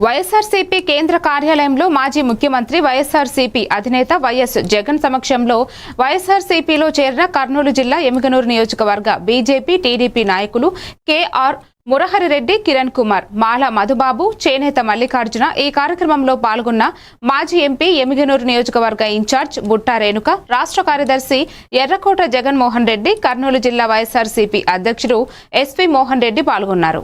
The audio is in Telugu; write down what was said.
వైఎస్ఆర్సీపీ కేంద్ర కార్యాలయంలో మాజీ ముఖ్యమంత్రి వైఎస్ఆర్సీపీ అధినేత వైఎస్ జగన్ సమక్షంలో వైఎస్ఆర్సీపీలో చేరిన కర్నూలు జిల్లా ఎమిగనూరు నియోజకవర్గ బీజేపీ టీడీపీ నాయకులు కేఆర్ మురహరిరెడ్డి కిరణ్ కుమార్ మాల మధుబాబు చేనేత మల్లికార్జున ఈ కార్యక్రమంలో పాల్గొన్న మాజీ ఎంపీ ఎమిగనూరు నియోజకవర్గ ఇన్ఛార్జ్ బుట్టా రేణుక రాష్ట్ర కార్యదర్శి ఎర్రకోట జగన్మోహన్ రెడ్డి కర్నూలు జిల్లా వైఎస్ఆర్సీపీ అధ్యక్షుడు ఎస్పీ మోహన్ రెడ్డి పాల్గొన్నారు.